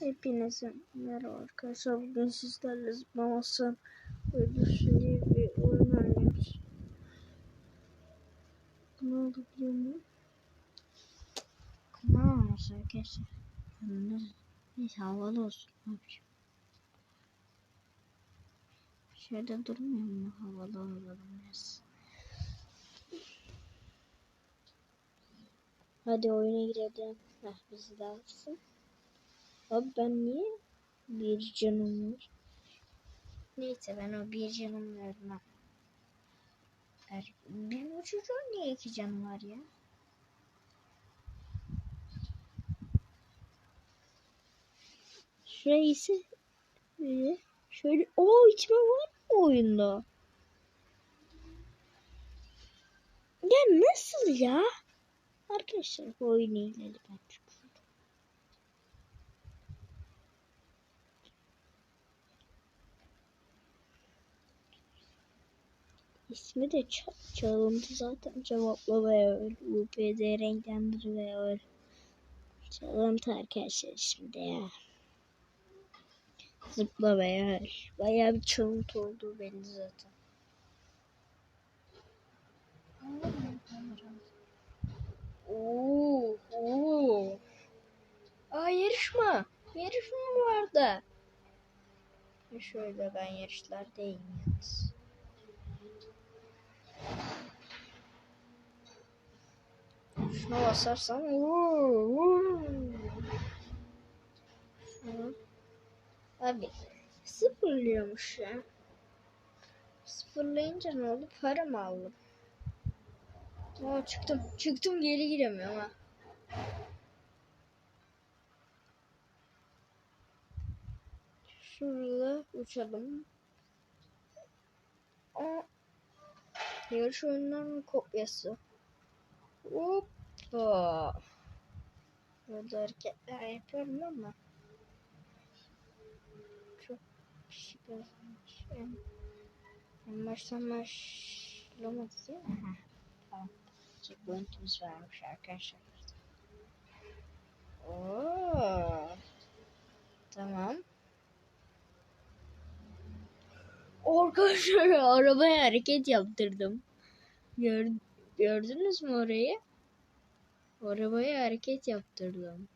Hepinize merhaba arkadaşlar. Bugün sizlerle zıplamasın ödüsü diye bir oyun oynuyoruz. Ne oldu biliyor musun? Ne olmuş arkadaşlar? Ne? Neyse havalı olsun. Ne yapayım? Şöyle durmuyor mu? Havalı olalım biraz. Hadi oyuna girelim. Heh, bizi de alsın. Abi ben niye bir canım var? Neyse ben o bir canım vermem. Er, benim o çocuğun niye iki canım var ya? Şuraya ise böyle şöyle o içme var mı oyunda? Ya nasıl ya? Arkadaşlar bu oyunu ben çok İsmi de ça çalındı zaten cevapla ve öl. UPD renklendir ve öl. Çalıntı arkadaşlar şimdi ya. Zıpla ve öl. Bayağı bir çalıntı olduğu belli zaten. Oo, oo. Aa yarışma. Yarışma vardı? Şöyle ben yarışlardayım yalnız. Şuna. Şuna. Abi sıfırlıyormuş ya. Sıfırlayınca ne oldu? Para mı aldım? Aa çıktım. Çıktım geri giremiyorum ha. Şurada uçalım. Aa. Yarış oyunlarının kopyası. Hoppa. Burada hareketler yapıyorum ama çok şüpheli. Yani, en baştan başlamadı değil mi? Heh, tamam. Checkpoint'imiz varmış arkadaşlar. Oo. Tamam. Arkadaşlar arabaya hareket yaptırdım. Gör, gördünüz mü orayı? Arabaya hareket yaptırdım.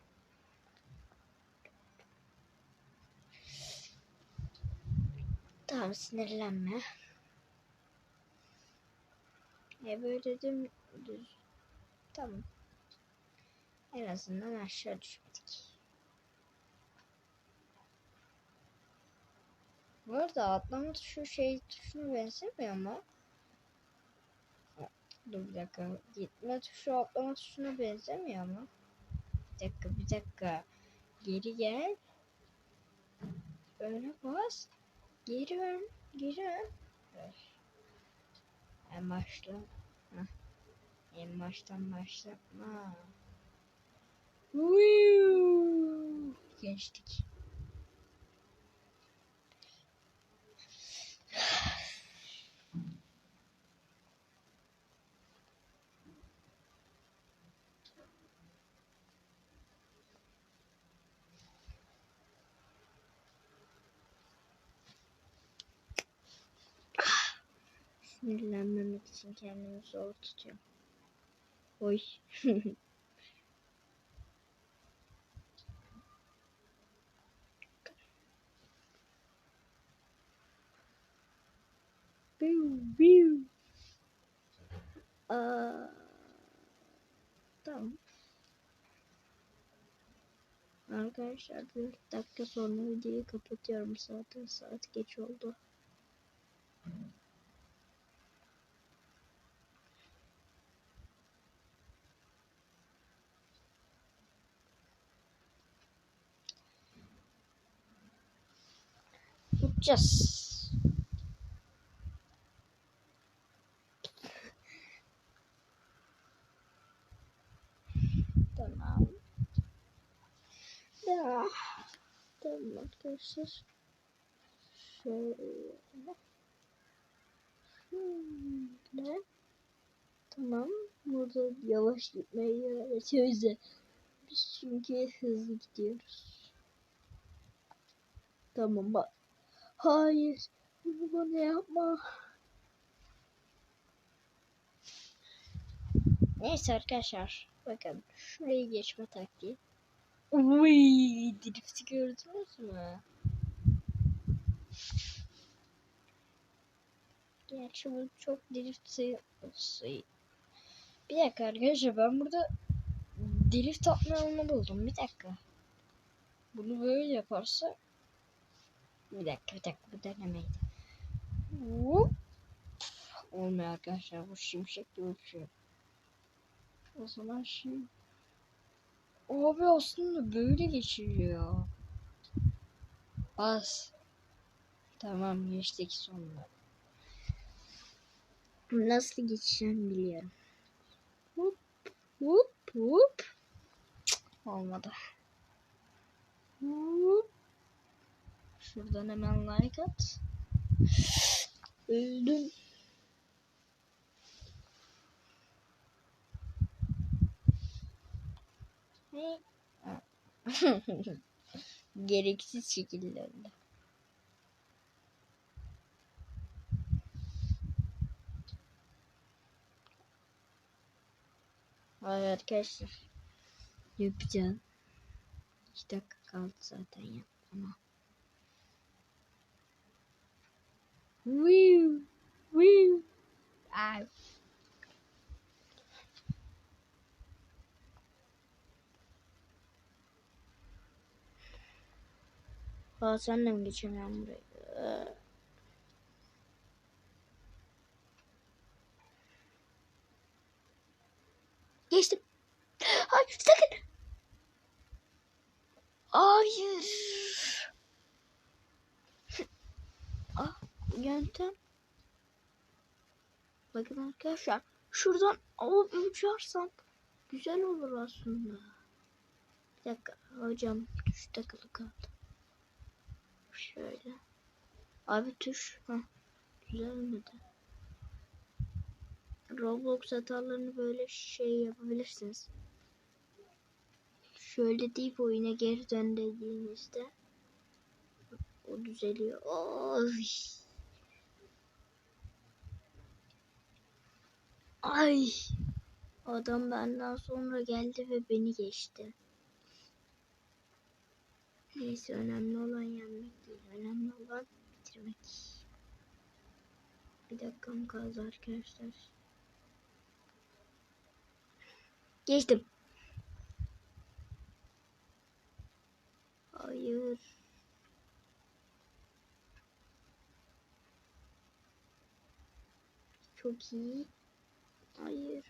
Tamam sinirlenme. E böyle düz. Tamam. En azından aşağı düşmedik. Bu arada atlama tuşu şey tuşuna benzemiyor mu? Dur bir dakika. Gitme tuşu atlama tuşuna benzemiyor mu? Bir dakika bir dakika. Geri gel. Öne bas. Geri ön. Geri ön. En başla. Heh. En baştan başlatma. Geçtik. Sinirlenmemek için kendimi zor tutuyorum. Oy. Aa, tamam. Arkadaşlar bir dakika sonra videoyu kapatıyorum zaten saat geç oldu. Uçacağız. Tamam. Ya. Tamam arkadaşlar. Şöyle. Şöyle. Tamam. Burada yavaş gitmeyi öğretiyoruz. Biz çünkü hızlı gidiyoruz. Tamam bak. Hayır. Bunu bana yapma. Neyse arkadaşlar. Bakın şurayı geçme taktiği. Uy, drifti gördünüz mü? Gerçi bu çok drift sayı... sayı- Bir dakika arkadaşlar ben burada drift atma yolunu buldum. Bir dakika. Bunu böyle yaparsa bir dakika bir dakika bu denemeydi. Hop. Olmuyor arkadaşlar bu şimşek gibi uçuyor. O zaman şimdi Abi aslında böyle geçiliyor. Bas. Tamam geçtik sonunda. Nasıl geçeceğim biliyorum. Hop hop hop. Olmadı. Hop. Şuradan hemen like at. Öldüm. Gereksiz şekilde öldü. Hayır arkadaşlar. Yapacağım. İki dakika kaldı zaten ya. Woo, woo. Ay. Aa sen de mi geçemiyorsun buraya? Geçtim. Hayır sakın. Hayır. Yöntem. Bakın arkadaşlar. Şuradan alıp uçarsam güzel olur aslında. Bir dakika hocam tuş takılı kaldı. Şöyle. Abi tuş. Heh, düzelmedi. Roblox hatalarını böyle şey yapabilirsiniz. Şöyle deyip oyuna geri dön dediğinizde o düzeliyor. Oy. Ay. Adam benden sonra geldi ve beni geçti. Neyse önemli olan yenmek değil. Önemli olan bitirmek. Bir dakikam kaldı arkadaşlar. Geçtim. Hayır. Çok iyi. Hayır.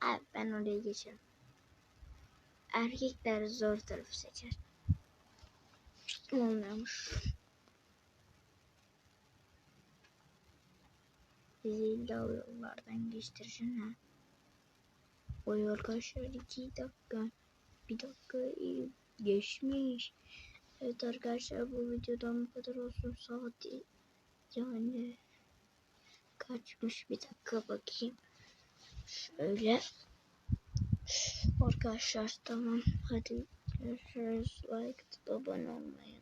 Abi ben oraya geçerim. Erkekler zor tarafı seçer. Olmuyormuş. Bizi illa o yollardan geçtireceksin ha. O yol arkadaşlar iki dakika. Bir dakika geçmiş. Evet arkadaşlar bu videodan bu kadar olsun. Saati yani kaçmış bir dakika bakayım. Şöyle. Arkadaşlar tamam. Hadi görüşürüz. Like, abone olmayı.